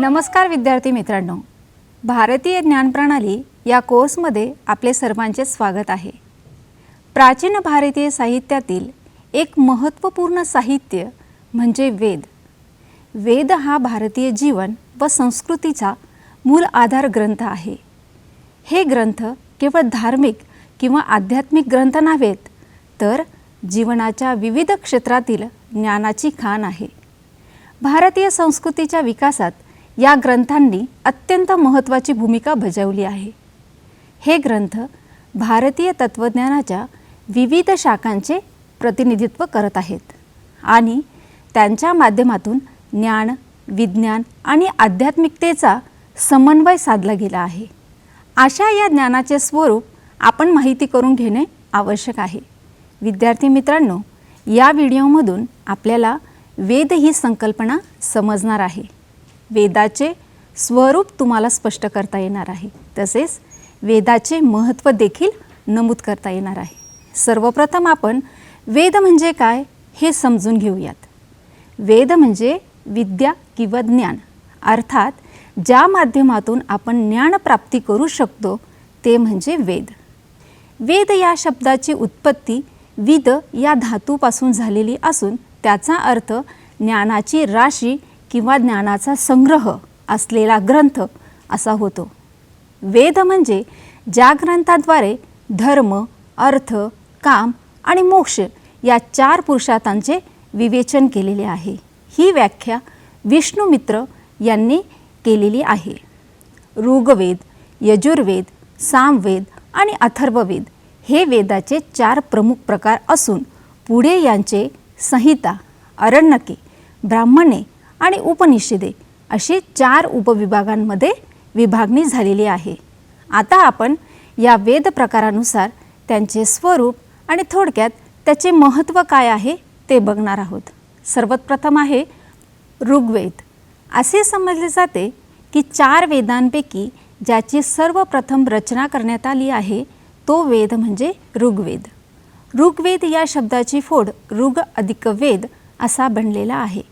नमस्कार विद्यार्थी मित्रांनो. भारतीय ज्ञानप्रणाली या कोर्समध्ये आपले सर्वांचे स्वागत आहे. प्राचीन भारतीय साहित्यातील एक महत्त्वपूर्ण साहित्य म्हणजे वेद. वेद हा भारतीय जीवन व संस्कृतीचा मूल आधार ग्रंथ आहे. हे ग्रंथ केवळ धार्मिक किंवा आध्यात्मिक ग्रंथ नव्हेत तर जीवनाच्या विविध क्षेत्रातील ज्ञानाची खाण आहे. भारतीय संस्कृतीच्या विकासात या ग्रंथांनी अत्यंत महत्त्वाची भूमिका बजावली आहे. हे ग्रंथ भारतीय तत्त्वज्ञानाच्या विविध शाखांचे प्रतिनिधित्व करत आहेत आणि त्यांच्या माध्यमातून ज्ञान विज्ञान आणि आध्यात्मिकतेचा समन्वय साधला गेला आहे. अशा या ज्ञानाचे स्वरूप आपण माहिती करून घेणे आवश्यक आहे. विद्यार्थी मित्रांनो या व्हिडिओमधून आपल्याला वेद ही संकल्पना समजणार आहे. वेदाचे स्वरूप तुम्हाला स्पष्ट करता येणार आहे. तसेच वेदाचे महत्त्व देखील नमूद करता येणार आहे. सर्वप्रथम आपण वेद म्हणजे काय हे समजून घेऊयात. वेद म्हणजे विद्या किंवा ज्ञान. अर्थात ज्या माध्यमातून आपण ज्ञानप्राप्ती करू शकतो ते म्हणजे वेद. वेद या शब्दाची उत्पत्ती विद या धातूपासून झालेली असून त्याचा अर्थ ज्ञानाची राशी किंवा ज्ञानाचा संग्रह असलेला ग्रंथ असा होतो. वेद म्हणजे ज्या ग्रंथाद्वारे धर्म अर्थ काम आणि मोक्ष या चार पुरुषार्थांचे विवेचन केलेले आहे. ही व्याख्या विष्णुमित्र यांनी केलेली आहे. ऋग्वेद यजुर्वेद सामवेद आणि अथर्ववेद हे वेदाचे चार प्रमुख प्रकार असून पुढे यांचे संहिता अरण्यके ब्राह्मणे आणि उपनिषदे अशी चार उपविभागांमध्ये विभागणी झालेली आहे. आता आपण या वेद प्रकारानुसार त्यांचे स्वरूप आणि थोडक्यात त्याचे महत्त्व काय आहे ते बघणार आहोत. सर्वात प्रथम आहे ऋग्वेद. असे समजले जाते की चार वेदांपैकी ज्याची सर्वप्रथम रचना करण्यात आली आहे तो वेद म्हणजे ऋग्वेद. ऋग्वेद या शब्दाची फोड ऋग अधिक वेद असा बनलेला आहे.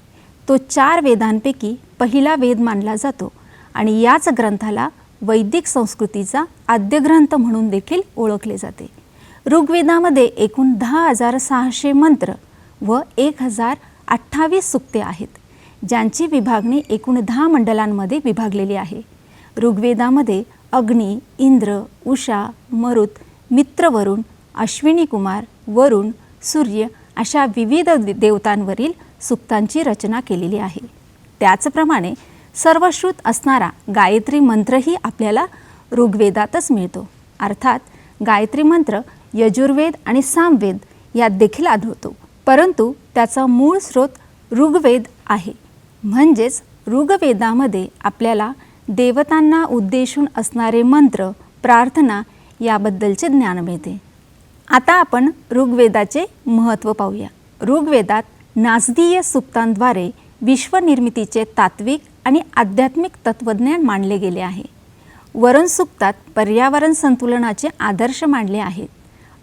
तो चार वेदांपैकी पहिला वेद मानला जातो आणि याच ग्रंथाला वैदिक संस्कृतीचा आद्यग्रंथ म्हणून देखील ओळखले जाते. ऋग्वेदामध्ये एकूण दहा हजार सहाशे मंत्र व एक हजार अठ्ठावीस सुक्ते आहेत ज्यांची विभागणी एकूण दहा मंडलांमध्ये विभागलेली आहे. ऋग्वेदामध्ये अग्नी इंद्र उषा मरुत मित्रवरुण अश्विनी कुमार वरुण सूर्य अशा विविध देवतांवरील सुक्तांची रचना केलेली आहे. त्याचप्रमाणे सर्वश्रुत असणारा गायत्री मंत्रही आपल्याला ऋग्वेदातच मिळतो. अर्थात गायत्री मंत्र यजुर्वेद आणि सामवेद यात देखील आढळतो. परंतु त्याचा मूळ स्रोत ऋग्वेद आहे. म्हणजेच ऋग्वेदामध्ये आपल्याला देवतांना उद्देशून असणारे मंत्र प्रार्थना याबद्दलचे ज्ञान मिळते. आता आपण ऋग्वेदाचे महत्त्व पाहूया. ऋग्वेदात नासदीय सुक्तांद्वारे विश्वनिर्मितीचे तात्विक आणि आध्यात्मिक तत्त्वज्ञान मांडले गेले आहे. वरण सुक्तात पर्यावरण संतुलनाचे आदर्श मांडले आहेत.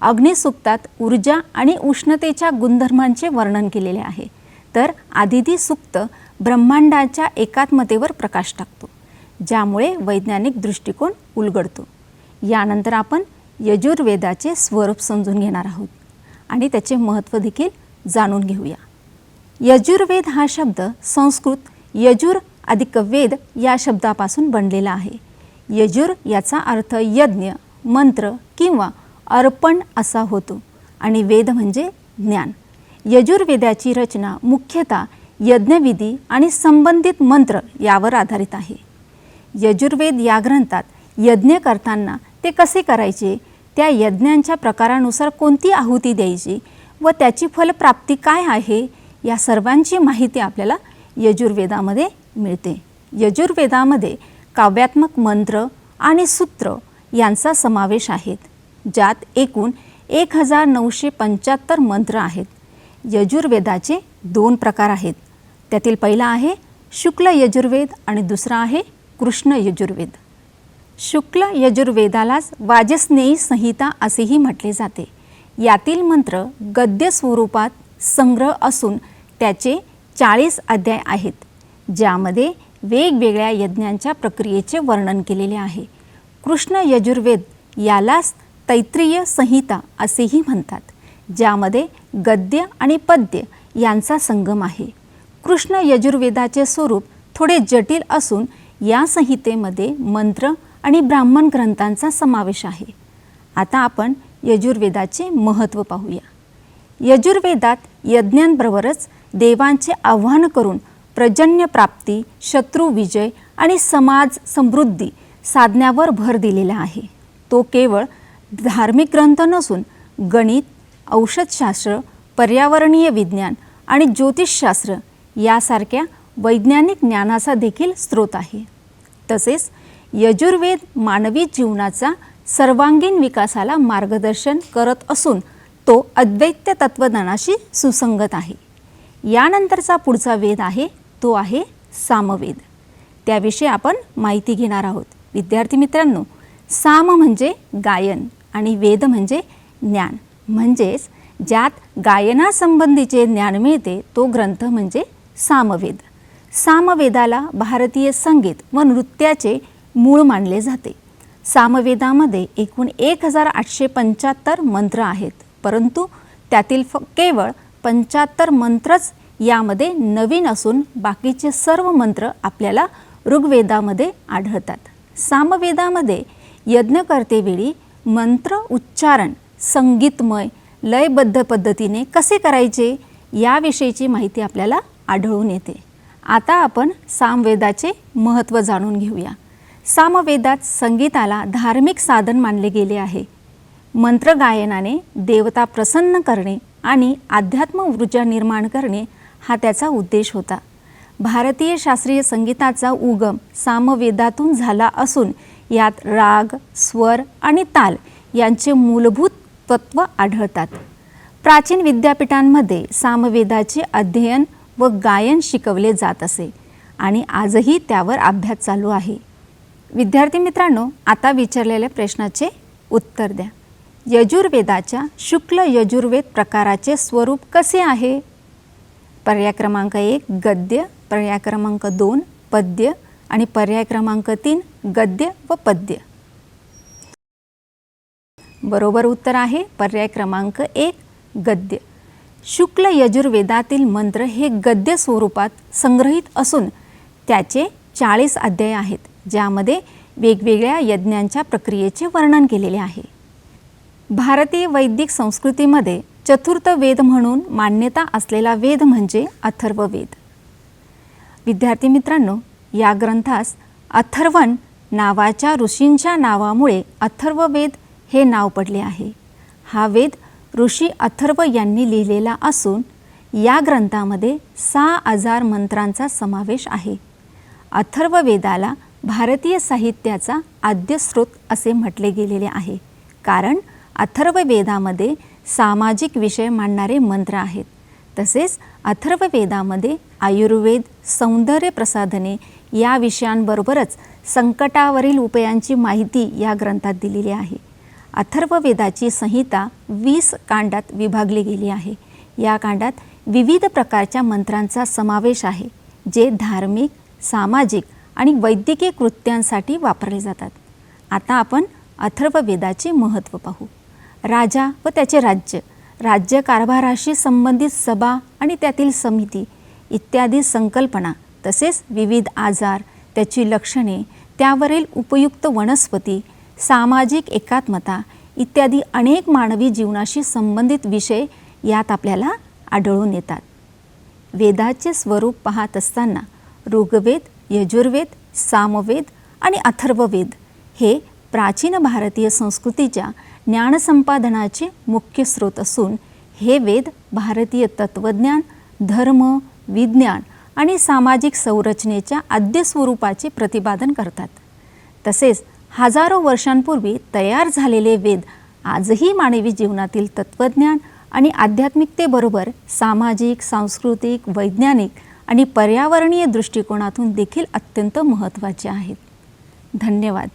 अग्निसुक्तात ऊर्जा आणि उष्णतेच्या गुणधर्मांचे वर्णन केलेले आहे. तर आदिती सुक्त ब्रह्मांडाच्या एकात्मतेवर प्रकाश टाकतो ज्यामुळे वैज्ञानिक दृष्टिकोन उलगडतो. यानंतर आपण यजुर्वेदाचे स्वरूप समजून घेणार आहोत आणि त्याचे महत्त्व देखील जाणून घेऊया. यजुर्वेद हा शब्द संस्कृत यजुर अधिक वेद या शब्दापासून बनलेला आहे. यजुर याचा अर्थ यज्ञ मंत्र किंवा अर्पण असा होतो. आणि वेद म्हणजे ज्ञान. यजुर्वेदाची रचना मुख्यतः यज्ञविधी आणि संबंधित मंत्र यावर आधारित आहे. यजुर्वेद या ग्रंथात यज्ञ करताना ते कसे करायचे त्या यज्ञांच्या प्रकारानुसार कोणती आहुती द्यायची व त्याची फलप्राप्ती काय आहे या सर्वांची माहिती आपल्याला यजुर्वेदामध्ये मिळते. यजुर्वेदामध्ये काव्यात्मक मंत्र आणि सूत्र यांचा समावेश आहेत ज्यात एकूण एक हजार नऊशे पंच्याहत्तर मंत्र आहेत. यजुर्वेदाचे दोन प्रकार आहेत. त्यातील पहिला आहे शुक्ल यजुर्वेद आणि दुसरा आहे कृष्ण यजुर्वेद. शुक्ल यजुर्वेदालाच वाजस्नेयी संहिता असेही म्हटले जाते. यातील मंत्र गद्य स्वरूपात संग्रह असून त्याचे चाळीस अध्याय आहेत ज्यामध्ये वेगवेगळ्या यज्ञांच्या प्रक्रियेचे वर्णन केलेले आहे. कृष्ण यजुर्वेद यालाच तैत्रीय संहिता असेही म्हणतात ज्यामध्ये गद्य आणि पद्य यांचा संगम आहे. कृष्ण यजुर्वेदाचे स्वरूप थोडे जटिल असून या संहितेमध्ये मंत्र आणि ब्राह्मण ग्रंथांचा समावेश आहे. आता आपण यजुर्वेदाचे महत्त्व पाहूया. यजुर्वेदात यज्ञांबरोबरच देवांचे आव्हान करून प्रजन्य प्राप्ती शत्रू विजय आणि समाज समृद्धी साधण्यावर भर दिलेला आहे. तो केवळ धार्मिक ग्रंथ नसून गणित औषधशास्त्र पर्यावरणीय विज्ञान आणि ज्योतिषशास्त्र यासारख्या वैज्ञानिक ज्ञानाचा देखील स्रोत आहे. तसेच यजुर्वेद मानवी जीवनाचा सर्वांगीण विकासाला मार्गदर्शन करत असून तो अद्वैत्य तत्वज्ञानाशी सुसंगत आहे. यानंतरचा पुढचा वेद आहे तो आहे सामवेद. त्याविषयी आपण माहिती घेणार आहोत. विद्यार्थी मित्रांनो साम म्हणजे गायन आणि वेद म्हणजे ज्ञान. म्हणजेच ज्यात गायनासंबंधीचे ज्ञान मिळते तो ग्रंथ म्हणजे सामवेद. सामवेदाला भारतीय संगीत व नृत्याचे मूळ मानले जाते. सामवेदामध्ये एकूण एक हजार आठशे पंच्याहत्तर मंत्र आहेत परंतु त्यातील फ केवळ पंच्याहत्तर मंत्रच यामध्ये नवीन असून बाकीचे सर्व मंत्र आपल्याला ऋग्वेदामध्ये आढळतात. सामवेदामध्ये यज्ञकर्तेवेळी मंत्र उच्चारण संगीतमय लयबद्ध पद्धतीने कसे करायचे याविषयीची माहिती आपल्याला आढळून येते. आता आपण सामवेदाचे महत्त्व जाणून घेऊया. सामवेदात संगीताला धार्मिक साधन मानले गेले आहे. मंत्र गायनाने देवता प्रसन्न करणे आणि अध्यात्म ऊर्जा निर्माण करणे हा त्याचा उद्देश होता. भारतीय शास्त्रीय संगीताचा उगम सामवेदातून झाला असून यात राग स्वर आणि ताल यांचे मूलभूत तत्व आढळतात. प्राचीन विद्यापीठांमध्ये सामवेदाचे अध्ययन व गायन शिकवले जात असे आणि आजही त्यावर अभ्यास चालू आहे. विद्यार्थी मित्रांनो आता विचारलेल्या प्रश्नाचे उत्तर द्या. यजुर्वेदाच्या शुक्ल यजुर्वेद प्रकाराचे स्वरूप कसे आहे? पर्याय क्रमांक एक गद्य. पर्याय क्रमांक दोन पद्य. आणि पर्याय क्रमांक तीन गद्य व पद्य. बरोबर उत्तर आहे. पर्याय क्रमांक एक गद्य. शुक्ल यजुर्वेदातील मंत्र हे गद्य स्वरूपात संग्रहित असून त्याचे चाळीस अध्याय आहेत ज्यामध्ये वेगवेगळ्या यज्ञांच्या प्रक्रियेचे वर्णन केलेले आहे. भारतीय वैदिक संस्कृतीमध्ये चतुर्थ वेद म्हणून मान्यता असलेला वेद म्हणजे अथर्ववेद विद्यार्थी मित्रांनो या ग्रंथास अथर्वण नावाच्या ऋषींच्या नावामुळे अथर्ववेद हे नाव पडले आहे. हा वेद ऋषी अथर्व यांनी लिहिलेला असून या ग्रंथामध्ये सहा हजार मंत्रांचा समावेश आहे. अथर्ववेदाला भारतीय साहित्याचा आद्य स्रोत असे म्हटले गेलेले आहे. कारण अथर्ववेदामध्ये सामाजिक विषय मांडणारे मंत्र आहेत. तसेच अथर्ववेदामध्ये आयुर्वेद सौंदर्य प्रसाधने या विषयांबरोबरच संकटावरील उपायांची माहिती या ग्रंथात दिलेली आहे. अथर्ववेदाची संहिता वीस कांडात विभागली गेली आहे. या कांडात विविध प्रकारच्या मंत्रांचा समावेश आहे जे धार्मिक सामाजिक आणि वैद्यकीय कृत्यांसाठी वापरले जातात. आता आपण अथर्ववेदाचे महत्त्व पाहू. राजा व त्याचे राज्य राज्य कारभाराशी संबंधित सभा आणि त्यातील समिती इत्यादी संकल्पना तसेच विविध आजार त्याची लक्षणे त्यावरील उपयुक्त वनस्पती सामाजिक एकात्मता इत्यादी अनेक मानवी जीवनाशी संबंधित विषय यात आपल्याला आढळून येतात. वेदाचे स्वरूप पाहत असताना ऋग्वेद यजुर्वेद सामवेद आणि अथर्ववेद हे प्राचीन भारतीय संस्कृतीच्या ज्ञानसंपादनाचे मुख्य स्रोत असून हे वेद भारतीय तत्त्वज्ञान धर्म विज्ञान आणि सामाजिक संरचनेच्या आद्य स्वरूपाचे प्रतिपादन करतात. तसेच हजारो वर्षांपूर्वी तयार झालेले वेद आजही मानवी जीवनातील तत्त्वज्ञान आणि आध्यात्मिकतेबरोबर सामाजिक सांस्कृतिक वैज्ञानिक आणि पर्यावरणीय दृष्टिकोनातून देखील अत्यंत महत्त्वाचे आहेत. धन्यवाद.